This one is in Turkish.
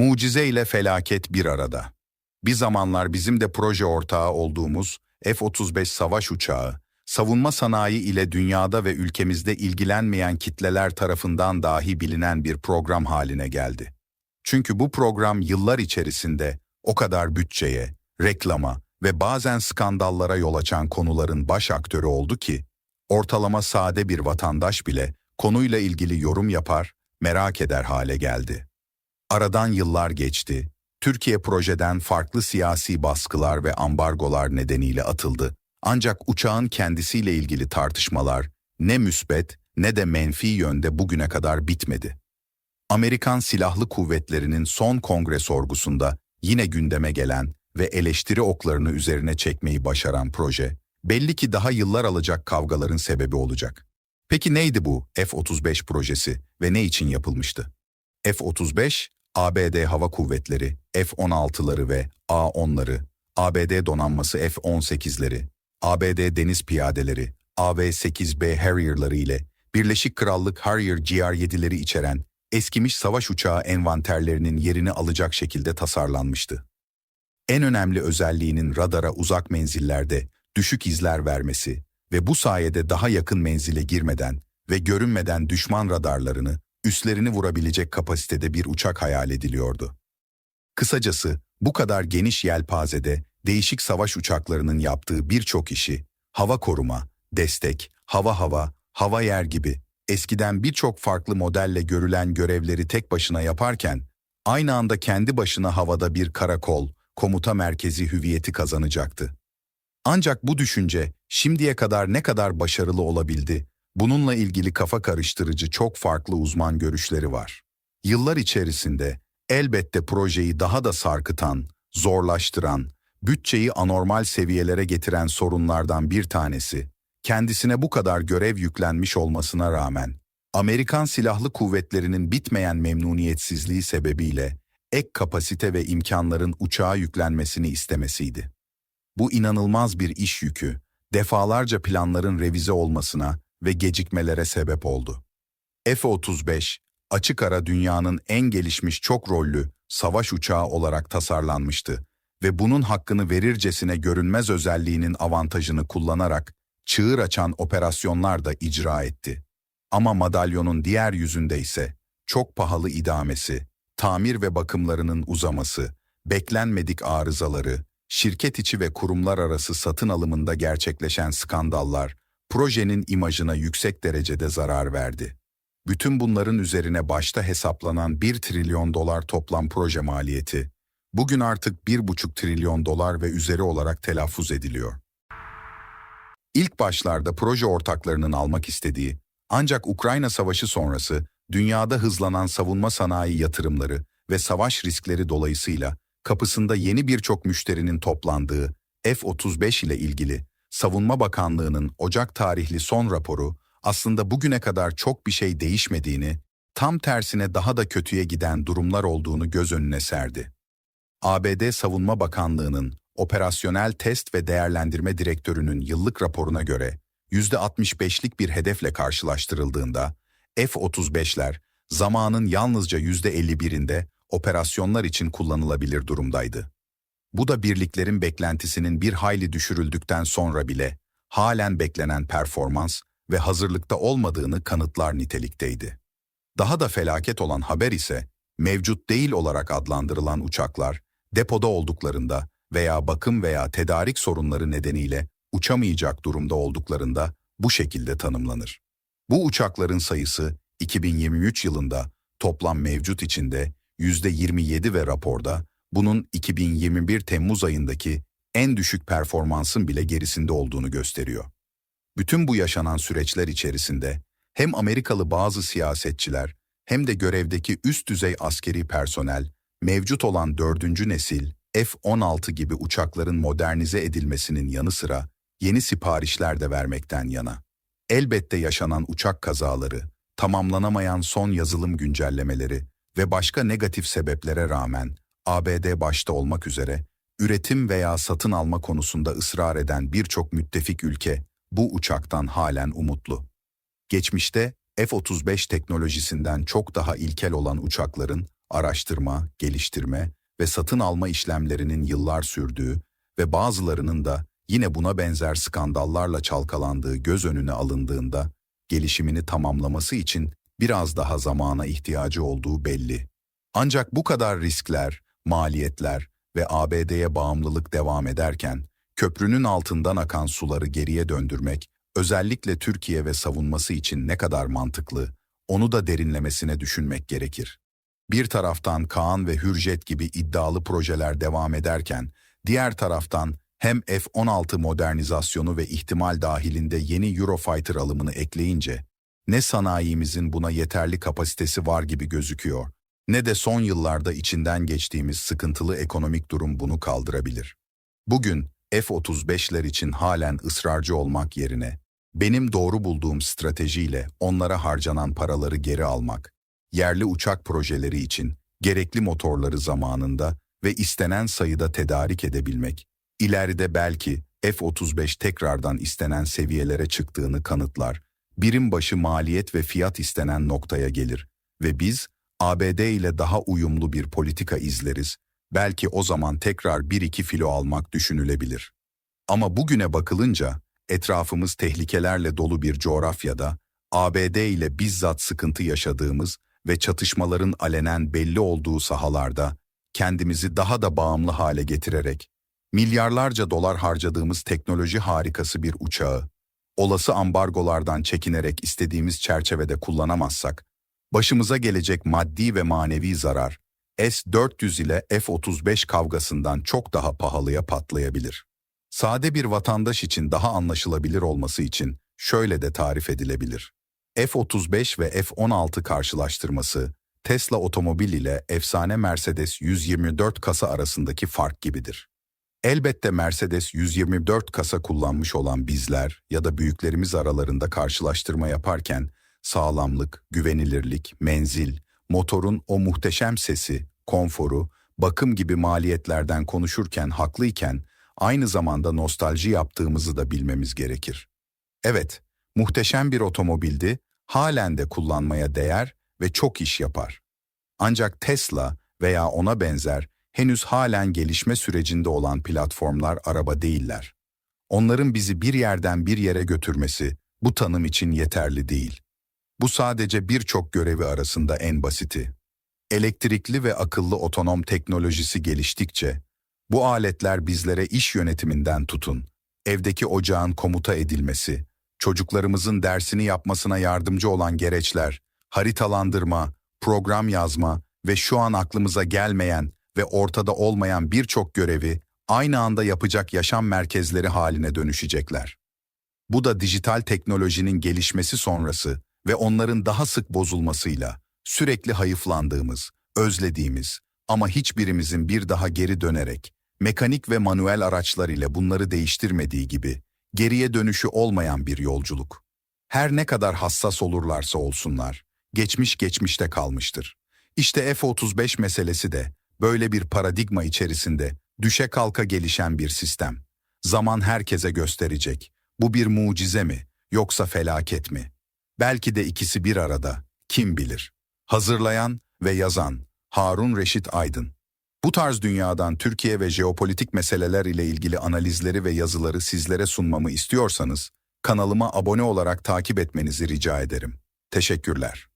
Mucize ile felaket bir arada. Bir zamanlar bizim de proje ortağı olduğumuz F-35 savaş uçağı, savunma sanayi ile dünyada ve ülkemizde ilgilenmeyen kitleler tarafından dahi bilinen bir program haline geldi. Çünkü bu program yıllar içerisinde o kadar bütçeye, reklama ve bazen skandallara yol açan konuların baş aktörü oldu ki, ortalama sade bir vatandaş bile konuyla ilgili yorum yapar, merak eder hale geldi. Aradan yıllar geçti, Türkiye projeden farklı siyasi baskılar ve ambargolar nedeniyle atıldı. Ancak uçağın kendisiyle ilgili tartışmalar ne müsbet ne de menfi yönde bugüne kadar bitmedi. Amerikan Silahlı Kuvvetleri'nin son kongre sorgusunda yine gündeme gelen ve eleştiri oklarını üzerine çekmeyi başaran proje, belli ki daha yıllar alacak kavgaların sebebi olacak. Peki neydi bu F-35 projesi ve ne için yapılmıştı? F-35, ABD Hava Kuvvetleri, F-16'ları ve A-10'ları, ABD donanması F-18'leri, ABD Deniz Piyadeleri, AV-8B Harrier'ları ile Birleşik Krallık Harrier GR-7'leri içeren eskimiş savaş uçağı envanterlerinin yerini alacak şekilde tasarlanmıştı. En önemli özelliğinin radara uzak menzillerde düşük izler vermesi ve bu sayede daha yakın menzile girmeden ve görünmeden düşman radarlarını üslerini vurabilecek kapasitede bir uçak hayal ediliyordu. Kısacası bu kadar geniş yelpazede değişik savaş uçaklarının yaptığı birçok işi, hava koruma, destek, hava hava, hava yer gibi eskiden birçok farklı modelle görülen görevleri tek başına yaparken, aynı anda kendi başına havada bir karakol, komuta merkezi hüviyeti kazanacaktı. Ancak bu düşünce şimdiye kadar ne kadar başarılı olabildi, bununla ilgili kafa karıştırıcı çok farklı uzman görüşleri var. Yıllar içerisinde elbette projeyi daha da sarkıtan, zorlaştıran, bütçeyi anormal seviyelere getiren sorunlardan bir tanesi, kendisine bu kadar görev yüklenmiş olmasına rağmen, Amerikan Silahlı Kuvvetleri'nin bitmeyen memnuniyetsizliği sebebiyle ek kapasite ve imkanların uçağa yüklenmesini istemesiydi. Bu inanılmaz bir iş yükü, defalarca planların revize olmasına ve gecikmelere sebep oldu. F-35, açık ara dünyanın en gelişmiş çok rollü savaş uçağı olarak tasarlanmıştı ve bunun hakkını verircesine görünmez özelliğinin avantajını kullanarak çığır açan operasyonlar da icra etti. Ama madalyonun diğer yüzünde ise çok pahalı idamesi, tamir ve bakımlarının uzaması, beklenmedik arızaları, şirket içi ve kurumlar arası satın alımında gerçekleşen skandallar, projenin imajına yüksek derecede zarar verdi. Bütün bunların üzerine başta hesaplanan 1 trilyon dolar toplam proje maliyeti, bugün artık 1,5 trilyon dolar ve üzeri olarak telaffuz ediliyor. İlk başlarda proje ortaklarının almak istediği, ancak Ukrayna Savaşı sonrası dünyada hızlanan savunma sanayi yatırımları ve savaş riskleri dolayısıyla kapısında yeni birçok müşterinin toplandığı F-35 ile ilgili Savunma Bakanlığı'nın Ocak tarihli son raporu aslında bugüne kadar çok bir şey değişmediğini, tam tersine daha da kötüye giden durumlar olduğunu göz önüne serdi. ABD Savunma Bakanlığı'nın Operasyonel Test ve Değerlendirme Direktörü'nün yıllık raporuna göre %65'lik bir hedefle karşılaştırıldığında F-35'ler zamanın yalnızca %51'inde operasyonlar için kullanılabilir durumdaydı. Bu da birliklerin beklentisinin bir hayli düşürüldükten sonra bile halen beklenen performans ve hazırlıkta olmadığını kanıtlar nitelikteydi. Daha da felaket olan haber ise mevcut değil olarak adlandırılan uçaklar depoda olduklarında veya bakım veya tedarik sorunları nedeniyle uçamayacak durumda olduklarında bu şekilde tanımlanır. Bu uçakların sayısı 2023 yılında toplam mevcut içinde %27 ve raporda bunun 2021 Temmuz ayındaki en düşük performansın bile gerisinde olduğunu gösteriyor. Bütün bu yaşanan süreçler içerisinde hem Amerikalı bazı siyasetçiler hem de görevdeki üst düzey askeri personel mevcut olan dördüncü nesil F-16 gibi uçakların modernize edilmesinin yanı sıra yeni siparişler de vermekten yana. Elbette yaşanan uçak kazaları, tamamlanamayan son yazılım güncellemeleri ve başka negatif sebeplere rağmen ABD başta olmak üzere üretim veya satın alma konusunda ısrar eden birçok müttefik ülke bu uçaktan halen umutlu. Geçmişte F-35 teknolojisinden çok daha ilkel olan uçakların araştırma, geliştirme ve satın alma işlemlerinin yıllar sürdüğü ve bazılarının da yine buna benzer skandallarla çalkalandığı göz önüne alındığında gelişimini tamamlaması için biraz daha zamana ihtiyacı olduğu belli. Ancak bu kadar riskler, maliyetler ve ABD'ye bağımlılık devam ederken köprünün altından akan suları geriye döndürmek özellikle Türkiye ve savunması için ne kadar mantıklı, onu da derinlemesine düşünmek gerekir. Bir taraftan Kaan ve Hürjet gibi iddialı projeler devam ederken, diğer taraftan hem F-16 modernizasyonu ve ihtimal dahilinde yeni Eurofighter alımını ekleyince, ne sanayimizin buna yeterli kapasitesi var gibi gözüküyor, ne de son yıllarda içinden geçtiğimiz sıkıntılı ekonomik durum bunu kaldırabilir. Bugün F-35'ler için halen ısrarcı olmak yerine, benim doğru bulduğum stratejiyle onlara harcanan paraları geri almak, yerli uçak projeleri için gerekli motorları zamanında ve istenen sayıda tedarik edebilmek, ileride belki F-35 tekrardan istenen seviyelere çıktığını kanıtlar, birim başı maliyet ve fiyat istenen noktaya gelir ve biz ABD ile daha uyumlu bir politika izleriz, belki o zaman tekrar 1-2 filo almak düşünülebilir. Ama bugüne bakılınca etrafımız tehlikelerle dolu bir coğrafyada, ABD ile bizzat sıkıntı yaşadığımız ve çatışmaların alenen belli olduğu sahalarda kendimizi daha da bağımlı hale getirerek milyarlarca dolar harcadığımız teknoloji harikası bir uçağı olası ambargolardan çekinerek istediğimiz çerçevede kullanamazsak başımıza gelecek maddi ve manevi zarar S-400 ile F-35 kavgasından çok daha pahalıya patlayabilir. Sade bir vatandaş için daha anlaşılabilir olması için şöyle de tarif edilebilir. F-35 ve F-16 karşılaştırması, Tesla otomobil ile efsane Mercedes 124 kasa arasındaki fark gibidir. Elbette Mercedes 124 kasa kullanmış olan bizler ya da büyüklerimiz aralarında karşılaştırma yaparken sağlamlık, güvenilirlik, menzil, motorun o muhteşem sesi, konforu, bakım gibi maliyetlerden konuşurken haklıyken aynı zamanda nostalji yaptığımızı da bilmemiz gerekir. Evet, muhteşem bir otomobildi, halen de kullanmaya değer ve çok iş yapar. Ancak Tesla veya ona benzer henüz halen gelişme sürecinde olan platformlar araba değiller. Onların bizi bir yerden bir yere götürmesi bu tanım için yeterli değil. Bu sadece birçok görevi arasında en basiti. Elektrikli ve akıllı otonom teknolojisi geliştikçe, bu aletler bizlere iş yönetiminden tutun, evdeki ocağın komuta edilmesi, çocuklarımızın dersini yapmasına yardımcı olan gereçler, haritalandırma, program yazma ve şu an aklımıza gelmeyen ve ortada olmayan birçok görevi aynı anda yapacak yaşam merkezleri haline dönüşecekler. Bu da dijital teknolojinin gelişmesi sonrası ve onların daha sık bozulmasıyla sürekli hayıflandığımız, özlediğimiz ama hiçbirimizin bir daha geri dönerek mekanik ve manuel araçlar ile bunları değiştirmediği gibi geriye dönüşü olmayan bir yolculuk. Her ne kadar hassas olurlarsa olsunlar, geçmiş geçmişte kalmıştır. İşte F-35 meselesi de böyle bir paradigma içerisinde düşe kalka gelişen bir sistem. Zaman herkese gösterecek. Bu bir mucize mi yoksa felaket mi? Belki de ikisi bir arada, kim bilir. Hazırlayan ve yazan Harun Reşit Aydın. Bu tarz dünyadan Türkiye ve jeopolitik meseleler ile ilgili analizleri ve yazıları sizlere sunmamı istiyorsanız, kanalıma abone olarak takip etmenizi rica ederim. Teşekkürler.